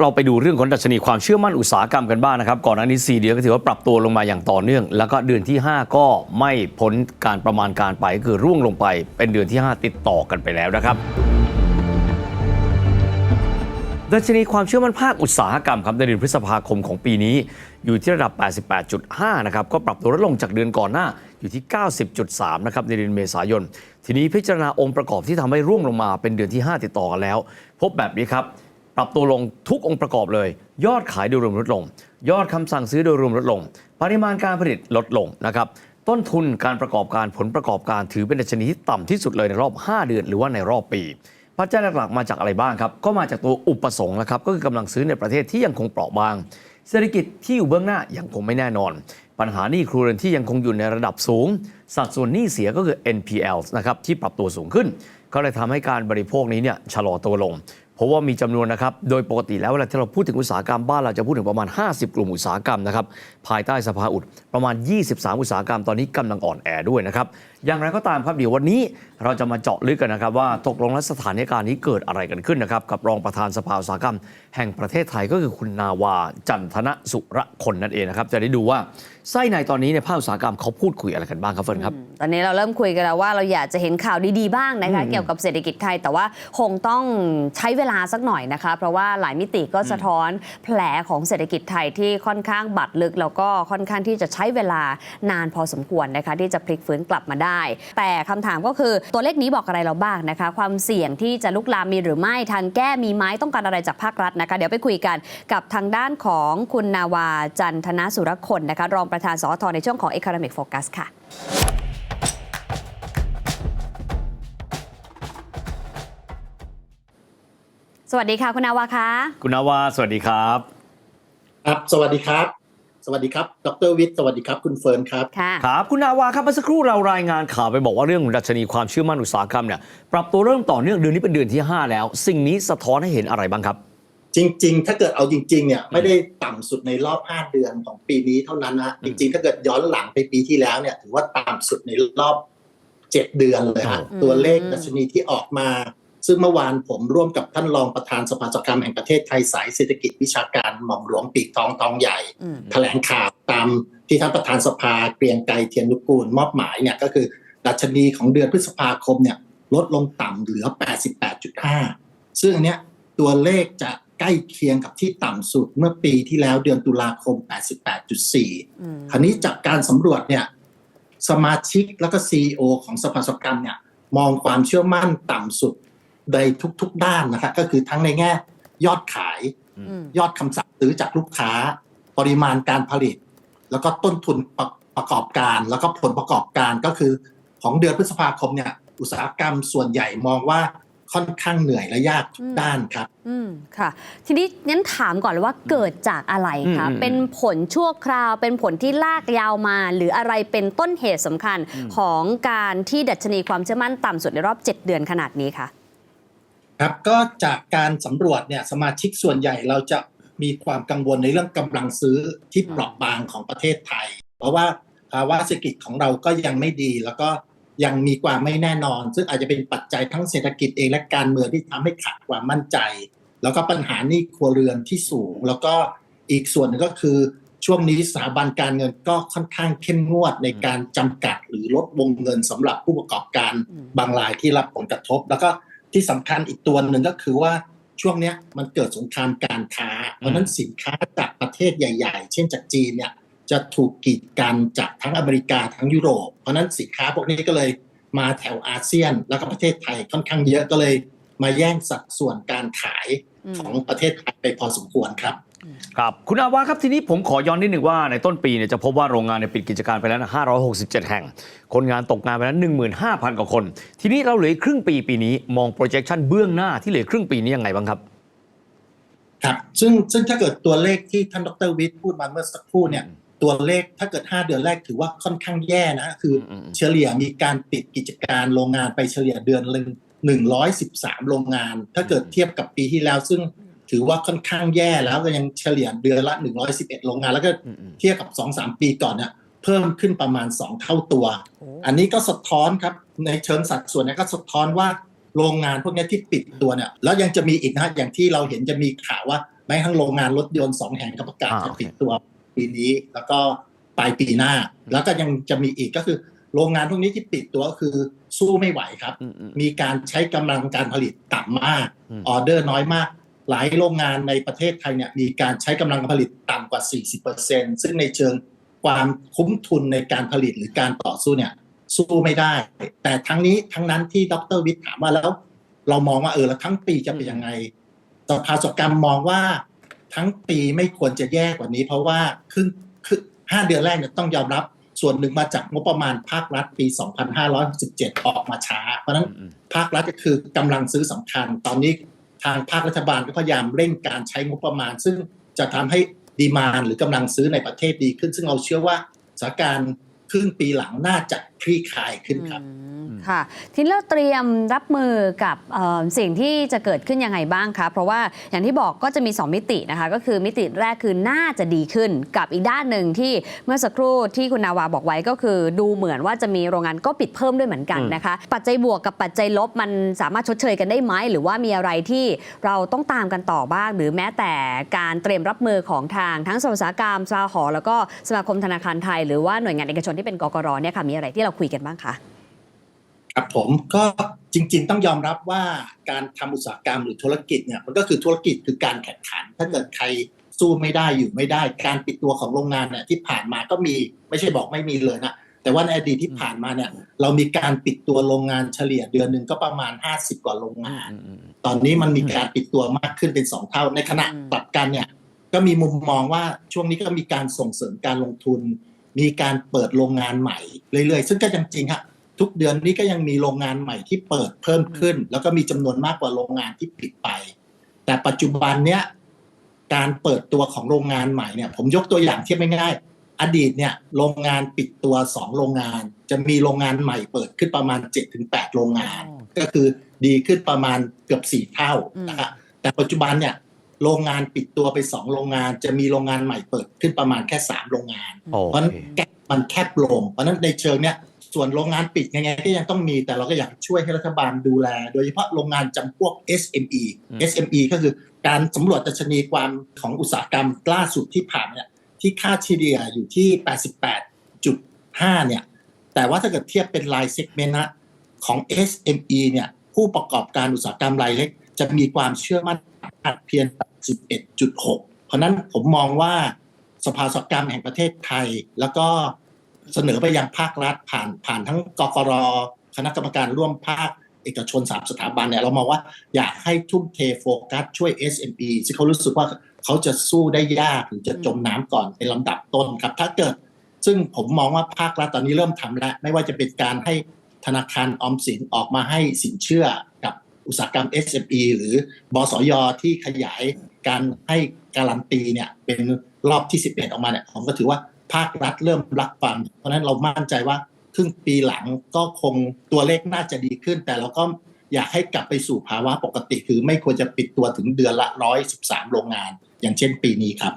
เราไปดูเรื่องของดัชนีความเชื่อมั่นอุตสาหกรรมกันบ้างนะครับ ก่อนหน้านี้ 4 เดือนก็ถือว่าปรับตัวลงมาอย่างต่อเนื่อง แล้วก็เดือนที่ 5 ก็ไม่พ้นการประมาณการไปก็คือร่วงลงไปเป็นเดือนที่ 5 ติดต่อกันไปแล้วนะครับดัชนีความเชื่อมั่นภาคอุตสาหกรรมครับในเดือนพฤษภาคมของปีนี้ อยู่ที่ระดับ 88.5 นะครับก็ปรับตัวลดลงจากเดือนก่อนหน้าอยู่ที่ 90.3 นะครับในเดือนเมษายน ทีนี้พิจารณาองค์ประกอบที่ทำให้ร่วงลงมาเป็นเดือนที่ 5 ติดต่อกันแล้ว พบแบบนี้ครับ ปรับตัวลงทุกองค์ประกอบเลย ยอดขายโดยรวมลดลง ยอดคำสั่งซื้อโดยรวมลดลง ปริมาณการผลิตลดลงนะครับต้นทุนการประกอบการผลประกอบการถือเป็นดัชนีที่ต่ำที่สุดเลยในรอบ 5 เดือน หรือว่าในรอบปีปัจจัยหลักๆมาจากอะไรบ้างครับ ก็มาจากตัวอุปสงค์นะครับ ก็คือกำลังซื้อในประเทศที่ยังคงเปราะบาง เศรษฐกิจที่อยู่เบื้องหน้ายังคงไม่แน่นอน ปัญหาหนี้ครัวเรือนที่ยังคงอยู่ในระดับสูง สัดส่วนหนี้เสียก็คือ NPL นะครับที่ปรับตัวสูงขึ้น ก็เลยทำให้การบริโภคนี้เนี่ยชะลอตัวลง เพราะว่ามีจำนวนนะครับ โดยปกติแล้วเวลาที่เราพูดถึงอุตสาหกรรมบ้านเราจะพูดถึงประมาณ 50 กลุ่มอุตสาหกรรมนะครับภายใต้สภาอุดประมาณ 23 อุตสาหกรรมตอนนี้กำลังอ่อนแอด้วยนะครับ อย่างไรก็ตามครับเดี๋ยววันนี้เราจะมาเจาะลึกกันนะครับว่าตกลงแล้วสถานการณ์นี้เกิดอะไรกันขึ้นนะครับกับรองประธานสภาอุตสาหกรรม แห่งประเทศไทยก็คือคุณนาวาจันทนสุรคนนั่นเองนะครับจะได้ดูว่าไส้ในตอนนี้ในภาคอุตสาหกรรมเขาพูดคุยอะไรกันบ้างครับเฟิร์นครับ ตอนนี้เราเริ่มคุยกันแล้วว่าเราอยากจะเห็นข่าวดีๆบ้างนะคะ เกี่ยวกับเศรษฐกิจไทย แต่ว่าคงต้องใช้เวลาสักหน่อยนะคะ เพราะว่าหลายมิติก็สะท้อนแผลของเศรษฐกิจไทยที่ค่อนข้างบัดลึก แล้วก็ค่อนข้างที่จะใช้เวลานานพอสมควรนะคะที่จะพลิกฟื้นกลับมาได้แต่คำถามก็คือตัวเลขนี้บอกอะไรเราบ้างนะคะ ความเสี่ยงที่จะลุกลามมีหรือไม่ทางแก้มีไหมต้องการอะไรจากภาครัฐนะคะ เดี๋ยวไปคุยกันกับทางด้านของคุณนาวาจันทนสุรคนนะคะรองประธานสอทในช่วงของ Economic Focus ค่ะสวัสดีค่ะ คุณนาวาคะ คุณนาวา สวัสดีครับ ครับ สวัสดีครับ สวัสดีครับ ดรวิทย์สวัสดีครับ คุณเฟิร์นครับค่ะครับ คุณนาวาครับเมื่อสักครู่เรารายงานข่าวไปบอกว่าเรื่องของดัชนีความเชื่อมั่นอุตสาหกรรมเนี่ยปรับตัวเริ่มต่อเนื่องเดือนนี้เป็นเดือนที่ 5 แล้ว สิ่งนี้สะท้อนให้เห็นอะไรบ้างครับ จริง ๆ ถ้าเกิดเอาจริงๆเนี่ยไม่ได้ต่ำสุดในรอบ 5 เดือนของปีนี้เท่านั้นนะอืจมริง ๆ ถ้าเกิดย้อนหลังไปปีที่แล้วเนี่ยถือว่าต่ำสุดในรอบ 7 เดือนเลยฮะอืมตัวเลขดัชนีที่ออกมา ซึ่งเมื่อวานผมร่วมกับท่านรองประธานสภาอุตสาหกรรมแห่งประเทศไทยสายเศรษฐกิจวิชาการหม่อมหลวงปีกทองทองใหญ่อืมแถลงข่าวตามที่ท่านประธานสภาเกรียงไกรเทียนนุกูลมอบหมายเนี่ยก็คือดัชนีของเดือนพฤษภาคมเนี่ยลดลงต่ำเหลือ 88.5 ซึ่งอันเนี้ยตัวเลขจะใกล้เคียงกับที่ต่ำสุดเมื่อปีที่แล้วเดือนตุลาคม 88.4อืมคราวนี้จากการสำรวจเนี่ยสมาชิกแล้วก็ CEO ของสภาอุตสาหกรรมเนี่ยมองความเชื่อมั่นต่ำสุด ในทุกๆด้านนะครับก็คือทั้งในแง่ยอดขายอืมยอดคำสั่งซื้อจากลูกค้า ปริมาณการผลิต แล้วก็ต้นทุนประประกอบการ แล้วก็ผลประกอบการก็คือของเดือนพฤษภาคมเนี่ย อุตสาหกรรมส่วนใหญ่มองว่าค่อนข้างเหนื่อยและยากทุกด้านครับ อืมค่ะ ทีนี้งั้นถามก่อนเลยว่าเกิดจากอะไรคะอืมอืมเป็นผลชั่วคราว เป็นผลที่ลากยาวมา หรืออะไรเป็นต้นเหตุสำคัญของการที่ดัชนีความเชื่อมั่นต่ำสุดในรอบ 7 เดือนขนาดนี้คะ ครับก็จากการสำรวจเนี่ยสมาชิกส่วนใหญ่เราจะมีความกังวลในเรื่องกำลังซื้อที่เปราะบางของประเทศไทย เพราะว่าภาวะเศรษฐกิจของเราก็ยังไม่ดี แล้วก็ยังมีความไม่แน่นอน ซึ่งอาจจะเป็นปัจจัยทั้งเศรษฐกิจเองและการเมืองที่ทำให้ขาดความมั่นใจ แล้วก็ปัญหานี้ครัวเรือนที่สูง แล้วก็อีกส่วนหนึงก็คือช่วงนี้สถาบันการเงินก็ค่อนข้างเข้มงวดในการจำกัดหรือลดวงเงินสำหรับผู้ประกอบการบางรายที่รับผลกระทบ แล้วก็ ที่สำคัญอีกตัวหนึ่งก็คือว่าช่วงเนี้ยมันเกิดสงครามการค้า เพราะฉะนั้นสินค้าจากประเทศใหญ่ ๆ เช่นจากจีนเนี่ยจะถูกกีดกันจากทั้งอเมริกาทั้งยุโรป เพราะฉะนั้นสินค้าพวกนี้ก็เลยมาแถวอาเซียน แล้วก็ประเทศไทยค่อนข้างเยอะก็เลย มาแย่งสัดส่วนการขายอืมของประเทศไทยไปพอสมควรครับ ครับคุณอาวาครับทีนี้ผมขอย้อนนิดหนึ่งว่าในต้นปีเนี่ยจะพบว่าโรงงานเนี่ยปิดกิจการไปแล้วนะ567 แห่ง คนงานตกงานไปแล้ว 15,000 กว่าคน ทีนี้เราเหลืออีกครึ่งปีปีนี้มอง projection เบื้องหน้าที่เหลือครึ่งปีนี้ยังไงบ้างครับครับซึ่งซึ่งถ้าเกิดตัวเลขที่ท่านดรวิทย์พูดมาเมื่อสักครู่เนี่ยอืมตัวเลขถ้าเกิด 5 เดือนแรกถือว่าค่อนข้างแย่นะคืออมอืมเฉลี่ยมีการปิดกิจการโรงงานไปเฉลี่ยเดือนละ113 โรงงาน ถ้าเกิดเทียบกับปีที่แล้วซึ่ง ถือว่าค่อนข้างแย่แล้วก็ยังเฉลี่ยเดือนละ 111 โรงงาน แล้วก็อืมอืมเทียบกับ 2-3 ปีก่อนเนี่ยเพิ่มขึ้นประมาณ 2 เท่าตัว อันนี้ก็สะท้อนครับในเชิงสัดส่วนเนี้ก็สะท้อนว่าโรงงานพวกเนี้ยที่ปิดตัวเนี่ยแล้วยังจะมีอีกนะฮะอย่างที่เราเห็นจะมีข่าวว่าแม้ทั้งโรงงานรถยนต์สองแห่งก็ประกาศอ่าจะโอเคปิดตัวปีนี้ แล้วก็ปลายปีหน้า แล้วก็ยังจะมีอีกก็คือ โรงงานพวกนี้ที่ปิดตัวก็คือสู้ไม่ไหวครับอืมอืมมีการใช้กำลังการผลิตต่ำมากอืมออเดอร์น้อยมาก หลายโรงงานในประเทศไทยเนี่ยมีการใช้กำลังการผลิตต่ำกว่า 40%ซึ่งในเชิงความคุ้มทุนในการผลิตหรือการต่อสู้เนี่ยสู้ไม่ได้ แต่ทั้งนี้ทั้งนั้นที่ดรวิทย์ถามว่าแล้ว เรามองว่าเออแล้วทั้งปีจะเป็นยังไงสภาสกรรมมองว่าทั้งปีไม่ควรจะแย่กว่านี้ เพราะว่าครึ่งครึ่งห้าเดือนแรกเนี่ยต้องยอมรับส่วนหนึ่งมาจากงบประมาณภาครัฐปี 2567ออกมาช้า เพราะฉะนั้นอืมภาครัฐก็คือกำลังซื้อสำคัญ ตอนนี้ ทางภาครัฐบาลก็พยายามเร่งการใช้งบประมาณ ซึ่งจะทำให้ดีมานหรือกำลังซื้อในประเทศดีขึ้น ซึ่งเราเชื่อว่าสถานการณ์ครึ่งปีหลังน่าจะคลี่คลายขึ้นครับอืมค่ะทีนี้เราเตรียมรับมือกับเอ่อสิ่งที่จะเกิดขึ้นยังไงบ้างคะเพราะว่าอย่างที่บอกก็จะมี 2 มิตินะคะก็คือมิติแรกคือน่าจะดีขึ้นกับอีกด้านหนึ่งที่เมื่อสักครู่ที่คุณนาวาบอกไว้ก็คือ ดูเหมือนว่าจะมีโรงงานก็ปิดเพิ่มด้วยเหมือนกันนะคะ ปัจจัยบวกกับปัจจัยลบมันสามารถชดเชยกันได้ไหมหรือว่ามีอะไรที่เราต้องตามกันต่อบ้าง หรือแม้แต่การเตรียมรับมือของทางทั้งสภาอุตสาหกรรมสาหอแล้วก็สมาคมธนาคารไทย หรือว่าหน่วยงานเอกชนที่เป็นกกรเนี่ยค่ะมีอะไรที่เราคุยกันบ้างคะครับผมก็จริง ๆ ต้องยอมรับว่าการทำอุตสาหกรรมหรือธุรกิจเนี่ยมันก็คือธุรกิจคือการแข่งขัน ถ้าเกิดใครสู้ไม่ได้อยู่ไม่ได้ การปิดตัวของโรงงานเนี่ยที่ผ่านมาก็มีไม่ใช่บอกไม่มีเลยนะแต่ว่าในอดีตที่ผ่านมาเนี่ย เรามีการปิดตัวโรงงานเฉลี่ยเดือนหนึ่งก็ประมาณ 50 กว่าโรงงานอืมอืมตอนนี้มันมีการปิดตัวมากขึ้นเป็นสองเท่า ในขณะอืมกลับกันเนี่ยก็มีมุมมองว่าช่วงนี้ก็มีการส่งเสริมการลงทุน มีการเปิดโรงงานใหม่เรื่อยๆ ซึ่งก็ยังจริงฮะทุกเดือนนี้ก็ยังมีโรงงานใหม่ที่เปิดเพิ่มขึ้น แล้วก็มีจำนวนมากกว่าโรงงานที่ปิดไป แต่ปัจจุบันเนี้ยการเปิดตัวของโรงงานใหม่เนี่ย ผมยกตัวอย่างเทียบง่ายๆอดีตเนี่ยโรงงานปิดตัวสองโรงงาน จะมีโรงงานใหม่เปิดขึ้นประมาณ 7-8 โรงงาน ก็คือดีขึ้นประมาณเกือบสี่เท่าอืมนะครับแต่ปัจจุบันเนี่ย โรงงานปิดตัวไปสองโรงงาน จะมีโรงงานใหม่เปิดขึ้นประมาณแค่สามโรงงานโอเพราะฉะนั้นเคแกปมันแคบลง เพราะฉะนั้นในเชิงเนี้ยส่วนโรงงานปิดยังไงก็ยังต้องมีแต่เราก็อยากช่วยให้รัฐบาลดูแล โดยเฉพาะโรงงานจำพวก SME SME ก็คือการสำรวจดัชนีความของอุตสาหกรรมล่าสุดที่ผ่านเนี่ยที่ค่าเฉลี่ยอยู่ที่ 88.5 เนี่ย แต่ว่าถ้าเกิดเทียบเป็นรายเซกเมนต์นะของ SME เนี่ยผู้ประกอบการอุตสาหกรรมรายเล็ก จะมีความเชื่อมั่น เพียง 11.6 เพราะนั้นผมมองว่าสภาสกรรมแห่งประเทศไทย แล้วก็เสนอไปยังภาครัฐผ่านผ่านทั้งกกรคณะกรรมการร่วมภาคเอกชนสามสถาบันเนี่ยเรามองว่าอยากให้ทุ่มเทโฟกัสช่วย SME ที่เขารู้สึกว่าเขาจะสู้ได้ยากหรือจะจมน้ำก่อนเป็นลำดับต้นครับ ถ้าเกิด ซึ่งผมมองว่าภาครัฐตอนนี้เริ่มทำแล้ว ไม่ว่าจะเป็นการให้ธนาคารออมสินออกมาให้สินเชื่อกับ อุตสาหกรรม SME หรือบสยที่ขยายการให้การันตีเนี่ยเป็นรอบที่ 11 ออกมาเนี่ยผมก็ถือว่าภาครัฐเริ่มรับฟัง เพราะฉะนั้นเรามั่นใจว่าครึ่งปีหลังก็คงตัวเลขน่าจะดีขึ้น แต่เราก็อยากให้กลับไปสู่ภาวะปกติ คือไม่ควรจะปิดตัวถึงเดือนละ 113 โรงงาน อย่างเช่นปีนี้ครับ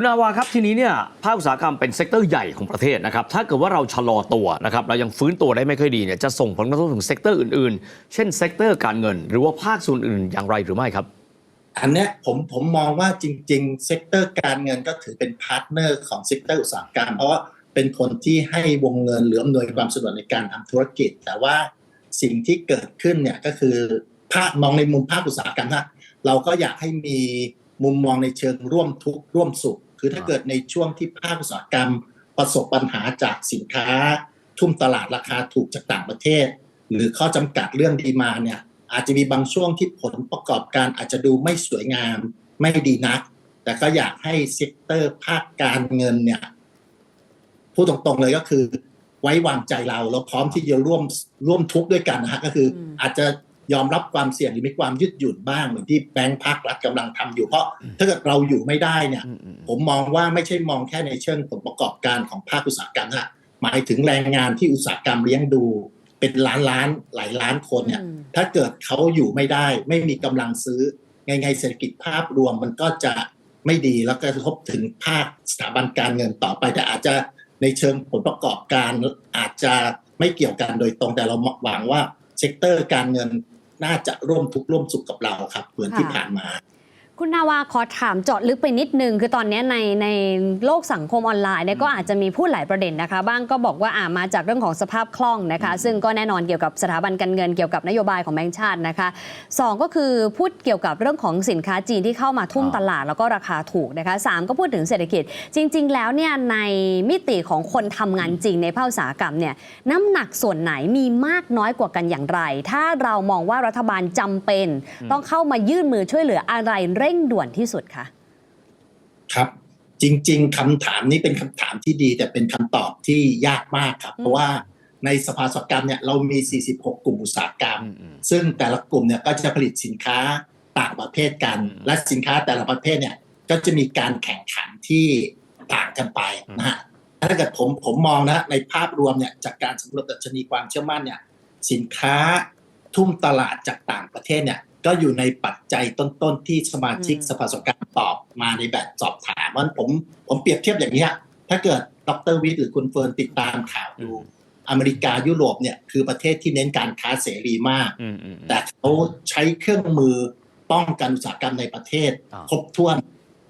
คุณนาวาครับทีนี้เนี่ยภาคอุตสาหกรรมเป็นเซกเตอร์ใหญ่ของประเทศนะครับถ้าเกิดว่าเราชะลอตัวนะครับเรายังฟื้นตัวได้ไม่ค่อยดีเนี่ยจะส่งผลกระทบถึงเซกเตอร์อื่นๆ เช่นเซกเตอร์การเงิน หรือว่าภาคส่วนอื่นอย่างไรหรือไม่ครับ อันเนี้ยผมผมมองว่าจริงๆเซกเตอร์การเงินก็ถือเป็นพาร์ทเนอร์ของเซกเตอร์อุตสาหกรรมเพราะว่าเป็นคนที่ให้วงเงินหรืออำนวยความสะดวกในการทำธุรกิจ แต่ว่าสิ่งที่เกิดขึ้นเนี่ยก็คือภาคมองในมุมภาคอุตสาหกรรมนะเราก็อยากให้มีมุมมองในเชิงร่วมทุกข์ร่วมสุข คือถ้าเกิดในช่วงที่ภาคอุตสาหกรรม ประสบปัญหาจากสินค้า ทุ่มตลาดราคาถูกจากต่างประเทศ หรือข้อจำกัดเรื่องดีมาเนี่ยอาจจะมีบางช่วงที่ผลประกอบการอาจจะดูไม่สวยงามไม่ดีนัก แต่ก็อยากให้เซกเตอร์ภาคการเงินเนี่ยพูดตรงๆเลยก็คือ ไว้วางใจเราเราพร้อมที่จะร่วมร่วมทุกข์ด้วยกันนะฮะก็คืออมอาจจะ ยอมรับความเสี่ยงหรือมีความยืดหยุ่นบ้างเหมือนที่แบงก์ภาครัฐกำลังทำอยู่เพราะถ้าเกิดเราอยู่ไม่ได้เนี่ย ผมมองว่าไม่ใช่มองแค่ในเชิงผลประกอบการของภาคอุตสาหกรรมนะหมายถึงแรงงานที่อุตสาหกรรมเลี้ยงดู เป็นล้านล้านหลายล้านคนเนี่ยอืมถ้าเกิดเขาอยู่ไม่ได้ ไม่มีกำลังซื้อไงไงเศรษฐกิจภาพรวมมันก็จะไม่ดีแล้วก็กระทบถึงภาคสถาบันการเงินต่อไปแต่อาจจะในเชิงผลประกอบการอาจจะไม่เกี่ยวกันโดยตรงแต่เราหวังว่าเซกเตอร์การเงิน น่าจะร่วมทุกข์ร่วมสุขกับเราครับ เหมือนที่ผ่านมา คุณนาวาขอถามเจาะลึกไปนิดนึง คือตอนนี้ในในโลกสังคมออนไลน์เนี่ยก็อาจจะมีพูดหลายประเด็นนะคะ บ้างก็บอกว่าอ่ามาจากเรื่องของสภาพคล่องนะคะ ซึ่งก็แน่นอนเกี่ยวกับสถาบันการเงินเกี่ยวกับนโยบายของแบงก์ชาตินะคะสองก็คือพูดเกี่ยวกับเรื่องของสินค้าจีนที่เข้ามาทุ่มอ่าตลาดแล้วก็ราคาถูกนะคะสามก็พูดถึงเศรษฐกิจ จริง ๆ แล้วเนี่ยในมิติของคนทำงานจริงในภาคอุตสาหกรรมเนี่ยน้ำหนักส่วนไหนมีมากน้อยกว่ากันอย่างไร ถ้าเรามองว่ารัฐบาลจำเป็น ต้องเข้ามายื่นมือช่วยเหลืออะไรเร่งด่วนที่สุดคะครับจริง ๆคำถามนี้เป็นคำถามที่ดี แต่เป็นคำตอบที่ยากมากครับอืมเพราะว่าในสภาอุตสาหกรรมเนี่ยเรามี 46 กลุ่มอุตสาหกรรมอืมอืมซึ่งแต่ละกลุ่มเนี่ยก็จะผลิตสินค้าต่างประเภทกันอืมและสินค้าแต่ละประเภทเนี่ยก็จะมีการแข่งขันที่ต่างกันไปนะฮะถ้าเกิดผมผมมองนะในภาพรวมเนี่ยจากการสำรวจดัชนีความเชื่อมั่นเนี่ยสินค้าทุ่มตลาดจากต่างประเทศเนี่ย ก็อยู่ในปัจจัยต้นๆ ที่สมาชิกอืมสภาอุตสาหกรรมตอบมาในแบบสอบถามว่าผมผมเปรียบเทียบอย่างนี้ยถ้าเกิดดรวิทย์หรือคุณเฟิร์นติดตามข่าวดูอเมริกายุโรปเนี่ยคือประเทศที่เน้นการค้าเสรีมากอืมอืมแต่เขาใช้เครื่องมือป้องกันอุตสาหกรรมในประเทศอ่าครบถ้วน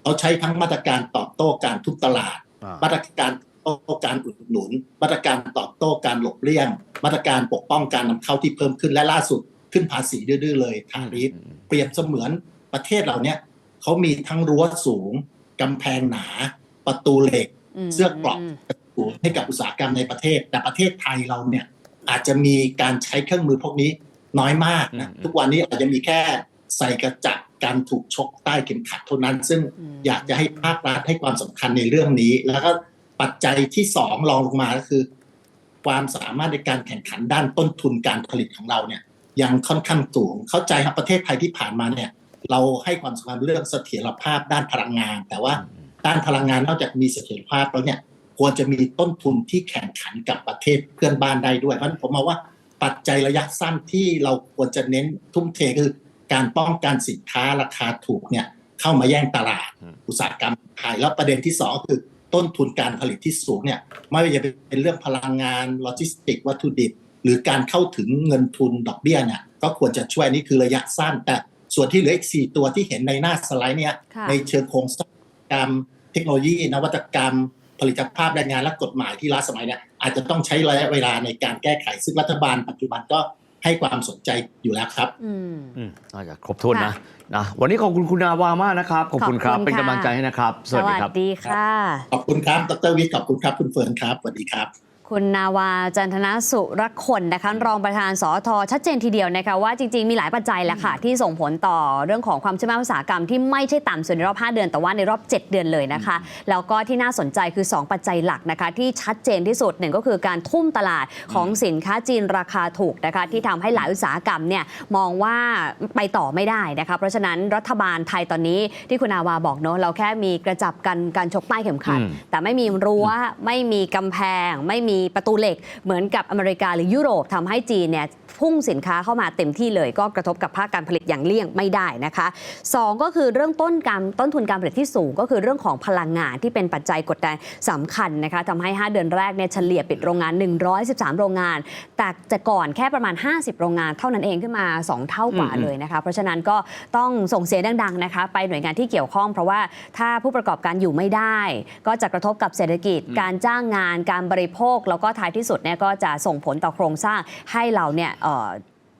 เขาใช้ทั้งมาตรการตอบโต้การทุบตลาดอ่ามาตรการตอบโต้การอุดหนุน มาตรการตอบโต้การหลบเลี่ยง มาตรการปกป้องการนำเข้าที่เพิ่มขึ้นและล่าสุด ขึ้นภาษีดื้อๆเลยทาริฟอืมเปรียบเสมือนประเทศเราเนี่ยเขามีทั้งรั้วสูงกำแพงหนา ประตูเหล็กมเสื้อเกราะสูงให้กับอุตสาหกรรมในประเทศ แต่ประเทศไทยเราเนี่ยอาจจะมีการใช้เครื่องมือพวกนี้น้อยมากนะอืมทุกวันนี้อาจจะมีแค่ใส่กระจับการถูกชกใต้เข็มขัดเท่านั้น ซึ่งอืมอยากจะให้ภาครัฐให้ความสำคัญในเรื่องนี้ แล้วก็ปัจจัยที่สองรองลงมาก็คือ ความสามารถในการแข่งขันด้านต้นทุนการผลิตของเราเนี่ย ยังค่อนข้างสูง เข้าใจครับประเทศไทยที่ผ่านมาเนี่ย เราให้ความสำคัญเรื่องเสถียรภาพด้านพลังงาน แต่ว่าด้านพลังงานนอกจากมีเสถียรภาพแล้วเนี่ยควรจะมีต้นทุนที่แข่งขันกับประเทศเพื่อนบ้านได้ด้วยเพราะฉะนั้นผมมองว่าปัจจัยระยะสั้นที่เราควรจะเน้นทุ่มเทคือการป้องกันสินค้าราคาถูกเนี่ยเข้ามาแย่งตลาด อุตสาหกรรมไทยแล้วประเด็นที่สองก็คือต้นทุนการผลิตที่สูงเนี่ยไม่ว่าจะเป็นเรื่องพลังงานโลจิสติกวัตถุดิบ หรือการเข้าถึงเงินทุนดอกเบี้ยเนี่ยก็ควรจะช่วยนี่คือระยะสั้น แต่ส่วนที่เหลืออีกสี่ตัวที่เห็นในหน้าสไลด์เนี่ยค่ะในเชิงโครงสร้างกรรมเทคโนโลยี นวัตกรรม ผลิตภาพแรงงานและกฎหมายที่ล้าสมัยเนี่ยอาจจะต้องใช้ระยะเวลาในการแก้ไขซึ่งรัฐบาลปัจจุบันก็ให้ความสนใจอยู่แล้วครับ อืมอืมน่าจะครบถ้วนนะค่ะนะวันนี้ขอบคุณคุณนาวามากนะครับ ขอบคุณครับขอบคุณเป็นกำลังค่ะใจให้นะครับ สวัสดีครับดีค่ะ ขอบคุณครับ ดรวิทย์ขอบคุณครับ คุณเฟิร์นครับ สวัสดีครับ คุณนาวาจันทนาสุรคนนะคะรองประธานสอทชัดเจนทีเดียวนะคะว่าจริง ๆ มีหลายปัจจัยแหละค่ะ ที่ส่งผลต่อเรื่องของความเชื่อมั่นอุตสาหกรรมที่ไม่ใช่ต่ำสุดในรอบ 5 เดือนแต่ว่าในรอบ 7 เดือนเลยนะคะ แล้วก็ที่น่าสนใจคือ 2 ปัจจัยหลักนะคะ ที่ชัดเจนที่สุดหนึ่งก็คือการทุ่มตลาดของสินค้าจีนราคาถูกนะคะที่ทำให้หลายอุตสาหกรรมเนี่ยมองว่าไปต่อไม่ได้นะคะเพราะฉะนั้นรัฐบาลไทยตอนนี้ที่คุณนาวาบอกเนอะเราแค่มีกระจับกันการชกใต้เข็มขัดอืมแต่ไม่มีรั้วไม่มีกำแพงไม่มีประตูเหล็กเหมือนกับอเมริกาหรือยุโรปทำให้จีนเนี่ยพุ่งสินค้าเข้ามาเต็มที่เลย ก็กระทบกับภาคการผลิตอย่างเลี่ยงไม่ได้นะคะสองก็คือเรื่องต้นการต้นทุนการผลิตที่สูง ก็คือเรื่องของพลังงานที่เป็นปัจจัยกดดันสำคัญนะคะทำให้ 5 เดือนแรกเนี่ยเฉลี่ยปิดโรงงาน 113 โรงงาน แต่แต่ก่อนแค่ประมาณ 50 โรงงานเท่านั้นเองขึ้นมา 2 เท่ากว่าอืมเลยนะคะเพราะฉะนั้นก็ต้องส่งเสียงดังๆนะคะไปหน่วยงานที่เกี่ยวข้อง เพราะว่าถ้าผู้ประกอบการอยู่ไม่ได้ ก็จะกระทบกับเศรษฐกิจ การจ้างงาน การบริโภค แล้วก็ท้ายที่สุดเนี่ยก็จะส่งผลต่อโครงสร้างให้เราเนี่ยเอ่อ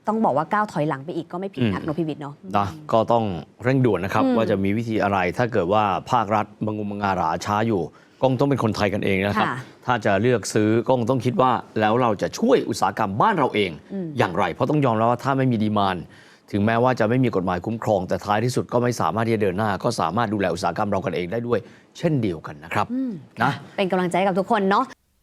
ต้องบอกว่าก้าวถอยหลังไปอีกก็ไม่ผิดนักอืมเนอะพี่วิทย์เนาะนะก็ต้องเร่งด่วนนะครับอืมว่าจะมีวิธีอะไรถ้าเกิดว่าภาครัฐบางงมงาหราช้าอยู่ก็คงต้องเป็นคนไทยกันเองนะครับค่ะถ้าจะเลือกซื้อก็คงต้องคิดว่าแล้วเราจะช่วยอุตสาหกรรมบ้านเราเองอืมอย่างไร เพราะต้องยอมรับว่าถ้าไม่มีดีมานถึงแม้ว่าจะไม่มีกฎหมายคุ้มครอง แต่ท้ายที่สุดก็ไม่สามารถที่จะเดินหน้า ก็สามารถดูแลอุตสาหกรรมเรากันเองได้ด้วย เช่นเดียวกันนะครับอืมนะเป็นกำลังใจให้กับทุกคนเนาะ